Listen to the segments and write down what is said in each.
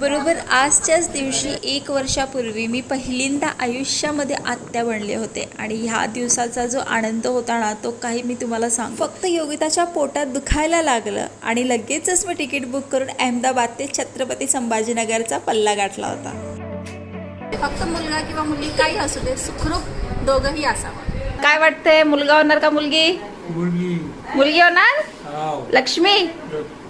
बरोबर आजच्याच दिवशी एक वर्षापूर्वी मी पहिल्यांदा आयुष्यामध्ये आत्या बनले होते. आणि ह्या दिवसाचा जो आनंद होता ना तो काही मी तुम्हाला सांग. फक्त योगिताच्या पोटात दुखायला लागलं आणि लगेचच मी तिकीट बुक करून अहमदाबाद ते छत्रपती संभाजीनगरचा पल्ला गाठला होता. फक्त मुलगा किंवा मुलगी काही असू दे सुखरूप दोघंही असावं. काय वाटतंय मुलगा होणार का मुलगी? मुलगी. मुलगी होणार? लक्ष्मी.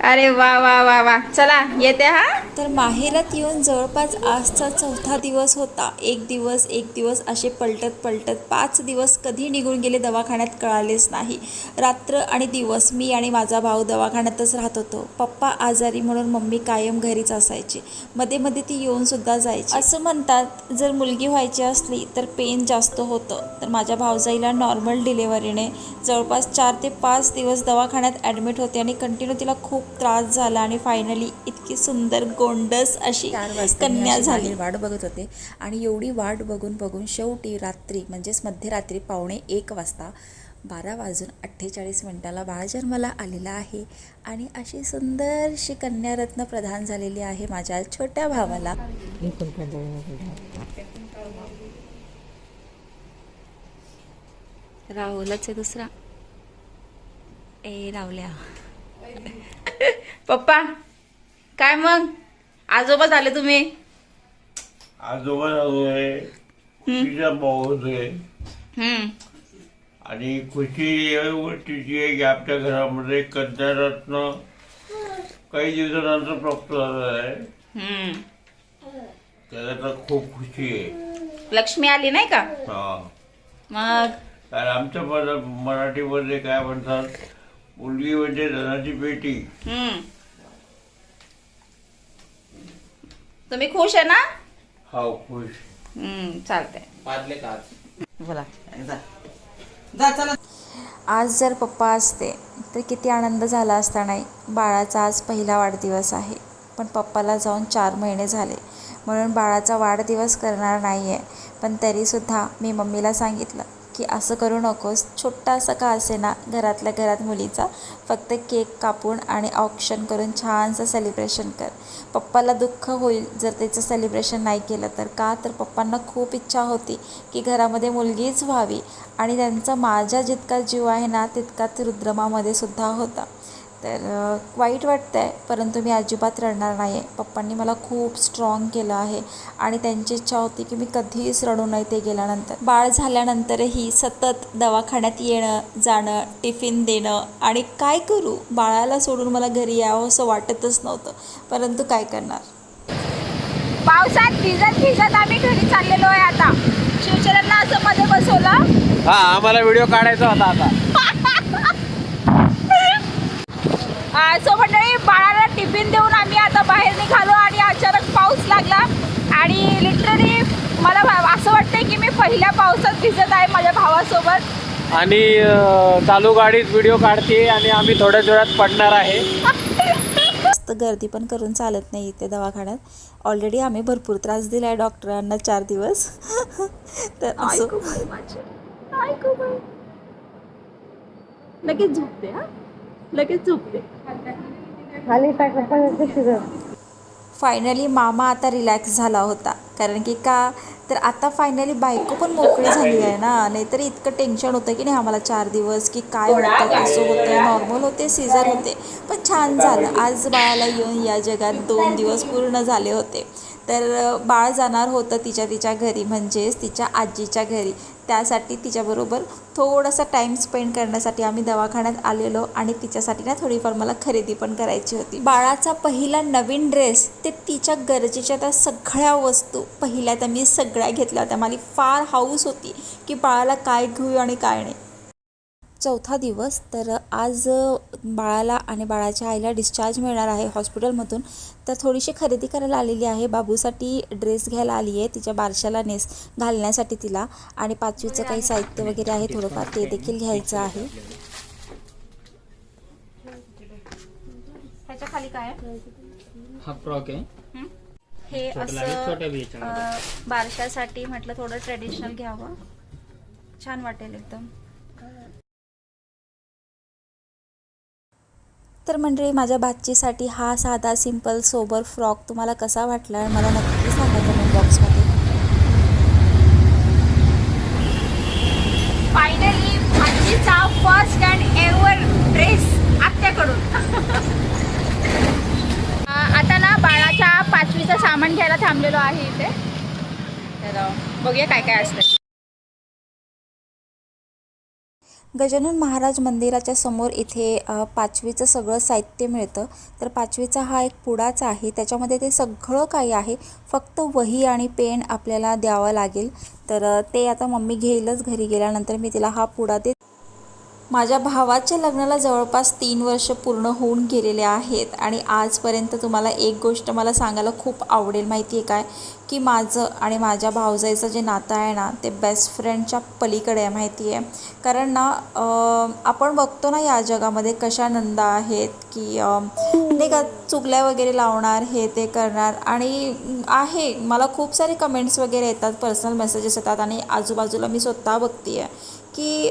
अरे वा वा वा वा. चला येते हा? तर माहेरात येऊन जवळपास आजचा चौथा दिवस होता. एक दिवस एक दिवस असे पलटत पलटत पाच दिवस कधी निघून गेले दवाखान्यात कळालेच नाही. रात्र आणि दिवस मी आणि माझा भाऊ दवाखान्यातच राहत होतो. पप्पा आजारी म्हणून मम्मी कायम घरीच असायची. मध्ये मध्ये ती येऊन सुद्धा जायची. असं म्हणतात जर मुलगी व्हायची असली तर पेन जास्त होतं. तर माझ्या भावजाईला नॉर्मल डिलेवरीने जवळपास चार ते पाच दिवस दवाखान्यात ॲडमिट होते आणि कंटिन्यू तिला खूप त्रास झाला आणि फायनली इतकी सुंदर गोंडस अशी कन्या झाली. वाट बघत होते. आणि एवढी वाट बघून बघून शेवटी रात्री म्हणजेच मध्यरात्री पावणे एक वाजता बारा वाजून अठ्ठेचाळीस मिनिटाला बाळ जन्माला आलेला आहे. आणि अशी सुंदरशी कन्यारत्न प्रदान झालेली आहे माझ्या छोट्या भावाला. राहुलच आहे दुसरा. ए राहुल्या. पप्पा काय मग? आजोबा झाले तुम्ही? आजोबा आहे तिचा हम्म. आणि खुशी गोष्टीची आहे की आपल्या घरामध्ये कन्यारत्न काही दिवसानंतर प्राप्त झालं आहे. हम्म. त्याला तर खूप खुशी आहे. लक्ष्मी आली नाही का? हा. मग? कारण आमच्या मरा- मराठीमध्ये काय म्हणतात मुलगी म्हणजे धनाची पेटी. हम्म. तुम्ही खुश आहे ना? हा खुश. हम्म चालतंय. बोला. आज जर पप्पा असते तर किती आनंद झाला असता नाही? बाळाचा आज पहिला वाढदिवस आहे. पण पप्पाला जाऊन चार महिने झाले. म्हणून बाळाचा वाढदिवस करणार नाही आहे पण तरीसुद्धा मी मम्मीला सांगितलं की असं करू नकोस. छोटासा का असेना घरातल्या घरात मुलीचा फक्त केक कापून आणि ऑप्शन करून छानसं सेलिब्रेशन कर. पप्पाला दुःख होईल जर त्याचं सेलिब्रेशन नाही केलं तर का? तर पप्पांना खूप इच्छा होती की घरामध्ये मुलगीच व्हावी आणि त्यांचा माझ्या जितका जीव आहे ना तितकाच रुद्रमामध्ये सुद्धा होता. तर वाईट वाटतं आहे परंतु मी अजिबात रडणार नाही आहे पप्पांनी मला खूप स्ट्रॉंग केलं आहे आणि त्यांची इच्छा होती की मी कधीच रडू नये ते गेल्यानंतर. बाळ झाल्यानंतरही सतत दवाखान्यात येणं जाणं टिफिन देणं आणि काय करू? बाळाला सोडून मला घरी यावं असं वाटतच नव्हतं. परंतु काय करणार? पावसात भिजत भिजत आम्ही घरी चाललेलो आहे आता. शिवचरणला असं मध्ये बसवलं. हा आम्हाला व्हिडिओ काढायचा होता आता. सो मंडळी बाळाला टिफिन देऊन आम्ही आता बाहेर निघालो आणि अचानक पाऊस लागला. आणि लिटरली मला असं वाटतंय की मी पहिल्या पावसात भिजत आहे माझ्या भावासोबत. आणि चालू गाडीत व्हिडिओ काढते आणि आम्ही थोड्याच वेळात पडणार आहे. जास्त गर्दी पण करून चालत नाही इथे दवाखान्यात. ऑलरेडी आम्ही भरपूर त्रास दिला आहे डॉक्टरांना चार दिवस. तर असं. लगेच झोपते हा? लगेच झोपते फायनली मामा आता रिलॅक्स झाला होता. कारण की का तर आता फायनली बायको पण मोकळी झाली आहे ना. नाहीतर इतकं टेन्शन होतं की नाही आम्हाला चार दिवस की काय होतं कसं होतं नॉर्मल होते सीझर होते. पण छान झालं. आज बाळाला येऊन या जगात दोन दिवस पूर्ण झाले होते. तर बाळ जाणार होतं तिच्या तिच्या घरी म्हणजेच तिच्या आजीच्या घरी. त्यासाठी तिच्याबरोबर थोडासा टाईम स्पेंड करण्यासाठी आम्ही दवाखान्यात आलेलो आणि तिच्यासाठी ना थोडीफार मला खरेदी पण करायची होती. बाळाचा पहिला नवीन ड्रेस ते तिच्या गरजेच्या त्या सगळ्या वस्तू पहिल्या त्या मी सगळ्या घेतल्या होत्या. मला फार हाऊस होती की बाळाला काय घेऊ आणि काय नाही. चौथा दिवस. तर आज बाळाला आणि बाळाच्या आईला डिस्चार्ज मिळणार आहे हॉस्पिटलमधून तर थोडीशी खरेदी करायला आलेली आहे. बाबूसाठी ड्रेस घ्यायला आली आहे. तिच्या बारशाला नेस घालण्यासाठी तिला. आणि पाचवीचं काही साहित्य वगैरे आहे. थोडंफार ते देखील घ्यायचं आहे. ह्याच्या खाली काय आहे? हा फ्रॉक आहे. हे? छोट्या असं बारशासाठी म्हटलं थोडं ट्रेडिशनल घ्यावं. छान वाटेल एकदम. तर मंडळी माझ्या भाचीसाठी हा साधा सिंपल सोबर फ्रॉक तुम्हाला कसा वाटला मला नक्की सांगा कमेंट बॉक्समध्ये फायनली भाजीचा फर्स्ट अँड एव्हर ड्रेस आत्याकडून. आता ना बाळाच्या पाचवीचं सामान घ्यायला थांबलेलो आहे इथे. तर बघूया काय काय असतं गजानन महाराज मंदिराच्या समोर इथे पाचवीचं सगळं साहित्य मिळतं. तर पाचवीचा हा एक पुडाच आहे. त्याच्यामध्ये ते सगळं काही आहे. फक्त वही आणि पेन आपल्याला द्यावं लागेल. तर ते आता मम्मी घेईलच घरी गेल्यानंतर. मी तिला हा पुडा देत. माझ्या भावाच्या लग्नाला जवळपास तीन वर्ष पूर्ण होऊन गेलेले आहेत आणि आजपर्यंत तुम्हाला एक गोष्ट मला सांगायला खूप आवडेल माहिती आहे काय? की माझं आणि माझ्या भावजाईचं जे नातं आहे ना ते बेस्ट फ्रेंडच्या पलीकडे आहे माहिती आहे. कारण ना आपण बघतो ना या जगामध्ये कशा नंदा आहेत की नाही का चुगल्या वगैरे लावणार हे ते करणार आणि आहे. मला खूप सारे कमेंट्स वगैरे येतात पर्सनल मेसेजेस येतात आणि आजूबाजूला मी स्वतः बघते आहे की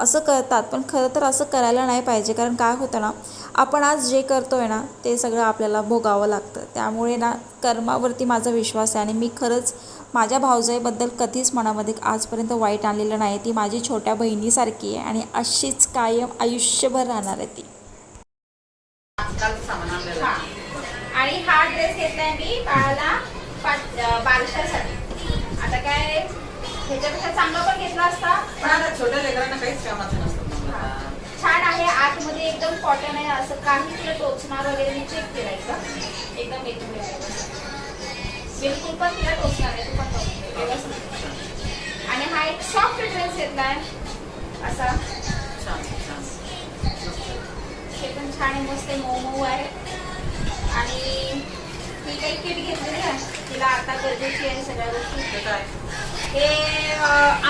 असं करतात पण खरं तर असं करायला नाही पाहिजे. कारण काय होतं ना आपण आज जे करतो आहे ना ते सगळं आपल्याला भोगावं लागतं. त्यामुळे ना कर्मावरती माझा विश्वास आहे. आणि मी खरंच माझ्या भावजाईबद्दल कधीच मनामध्ये आजपर्यंत वाईट आणलेलं नाही. ती माझी छोट्या बहिणीसारखी आहे आणि अशीच कायम आयुष्यभर राहणार आहे ती. आणि हा ड्रेस घेतलाय मी बाळाला बारशासाठी. आता काय ह्याच्यापेक्षा चांगला पण घेतला असता. पण आता छोट्या लेकरांना काहीच कामाचं नसतं. छान आहे आतमध्ये एकदम कॉटन आहे असं काही तुला टोचणार वगैरे मी चेक केलं एकदम एकदम एकदम बिलकुल पण तिला टोचणार आहे तू पण आहे, व्यवस्थित. आणि हा एक सॉफ्ट ड्रेस घेतलाय असा. छान छान. हे पण छान आहे मस्त आहे मऊ मऊ आहे. आणि ही काही किट घेतलेली आहे तिला आता गरजेची आहे सगळ्या गोष्टी. हे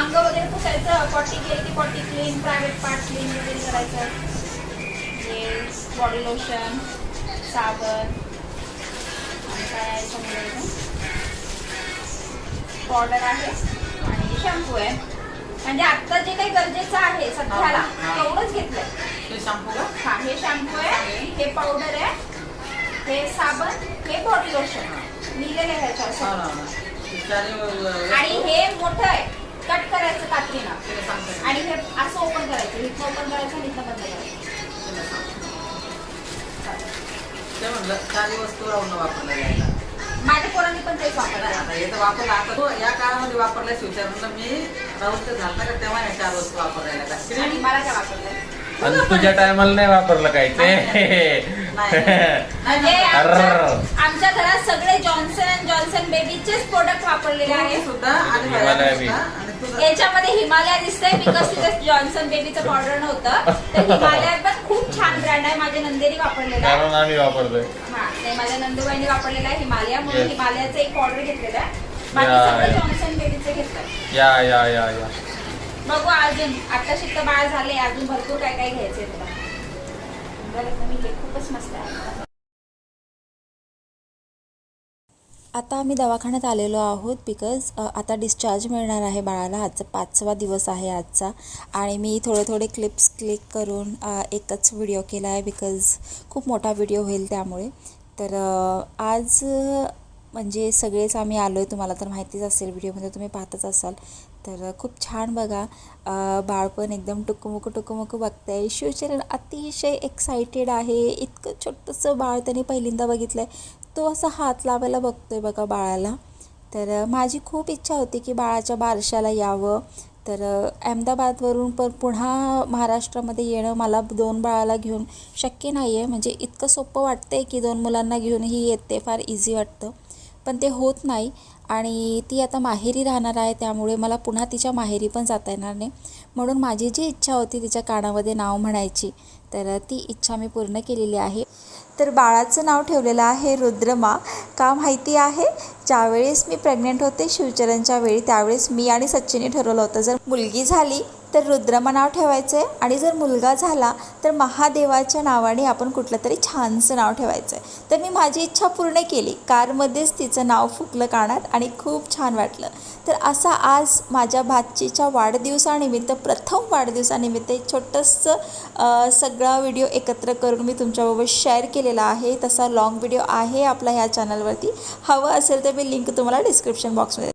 अंग वगैरे पुसायचं पॉटी केली की potty clean private part clean वगैरे करायचं. हे बॉडी लोशन साबण काय पावडर आहे आणि शॅम्पू आहे. म्हणजे आता जे काही गरजेचं आहे सध्याला. तेवढंच घेतलंय. हे शॅम्पू हा हे शॅम्पू आहे हे पावडर आहे हे साबण हे बॉडी लोशन लिहिलेलं आहे ह्याच्यावर. आणि हे मोठं आहे. कट करायचं कात्रीनं. आणि हे असं ओपन करायचं. इथं ओपन करायचं आणि इथं बंद करायचं. माझ्या पोरांनी पण तेच वापरलं. हे वापरलं. आता तो या काळामध्ये वापरल्या शिवचार म्हणलं मी. राहून तर झालं का? तेव्हा या चार वस्तू वापरायला मला काय वापरलं आणि तुझ्या टायमाला नाही वापरलं काही ते? म्हणजे. आमच्या आमच्या घरात सगळे जॉन्सन अँड जॉन्सन बेबीचेच प्रोडक्ट वापरलेले आहेत. सुद्धा आणि हिमालय बाया बी. सुद्धा आणि तुझं याच्यामध्ये हिमालय दिसतंय बिकॉज तिथं जॉन्सन बेबीचं पावडर नव्हतं. तर हिमालय पण खूप छान ब्रँड आहे. माझे नंदेरी वापरलेला आहे. कारण आम्ही वापरतोय. हा नाही माझ्या नंदुबाईने वापरलेला आहे हिमालय म्हणून Yes. हिमालयाचं एक पावडर घेतलेलं आहे. बाकी सगळं. जॉन्सन बेबीचं घेतलं या या या या. बघू अजून. आता शिक्त बाळ झाले अजून भरपूर काय काय घ्यायचंय तुला. खूपच मस्त आहे. आता आम्ही दवाखान्यात आलेलो आहोत बिकॉज आता डिस्चार्ज मिळणार आहे बाळाला. आजचा पाचवा दिवस आहे आजचा. आणि मी थोडे थोडे क्लिप्स क्लिक करून एकच व्हिडिओ केला आहे बिकॉज खूप मोठा व्हिडिओ होईल त्यामुळे. तर आज म्हणजे सगळेच आम्ही आलो आहे तुम्हाला तर माहितीच असेल व्हिडिओमध्ये तुम्ही पाहतच असाल. तर खूप छान बघा. बाळपण एकदम टुकमुक एकदम बघत आहे बघतंय. शिवचरण अतिशय एक्सायटेड आहे. इतकं छोटंसं बाळ त्याने पहिल्यांदा बघितलं आहे तो असा हात लावायला बघतो आहे बघा बाळाला. तर माझी खूप इच्छा होती की बाळाच्या बारशाला यावं. तर अहमदाबादवरून पण पुन्हा महाराष्ट्रामध्ये येणं मला दोन बाळाला घेऊन शक्य नाही आहे म्हणजे इतकं सोपं वाटतं आहे की दोन मुलांना घेऊन ही येते. फार इझी वाटतं. पण ते होत नाही आणि ती आता माहेरी राहणार आहे त्यामुळे मला पुन्हा तिच्या माहेरी पण जाता येणार नाही. म्हणून माझी जी इच्छा होती तिच्या कानामध्ये नाव म्हणायची तर ती इच्छा मी पूर्ण केलेली आहे. तर बाळाचं नाव ठेवलेलं आहे रुद्रमा. का माहिती आहे? ज्यावेळेस मी प्रेग्नेंट होते शिवचरणच्या वेळी त्यावेळेस मी आणि सचिनने ठरवलं होतं. जर मुलगी झाली तर रुद्रमा नाव ठेवायचं आहे आणि जर मुलगा झाला तर महादेवाच्या नावाने आपण कुठलं तरी छानसं नाव ठेवायचं आहे तर मी माझी इच्छा पूर्ण केली. कारमध्येच तिचं नाव फुकलं कानात आणि खूप छान वाटलं. तर असा आज माझ्या भाचीच्या वाढदिवसानिमित्त प्रथम वाढदिवसानिमित्त एक छोटंसं सगळा व्हिडिओ एकत्र करून मी तुमच्याबरोबर शेअर केलेला आहे. तसा लाँग व्हिडिओ आहे आपला ह्या चॅनलवरती हवं असेल तर मी लिंक तुम्हाला डिस्क्रिप्शन बॉक्समध्ये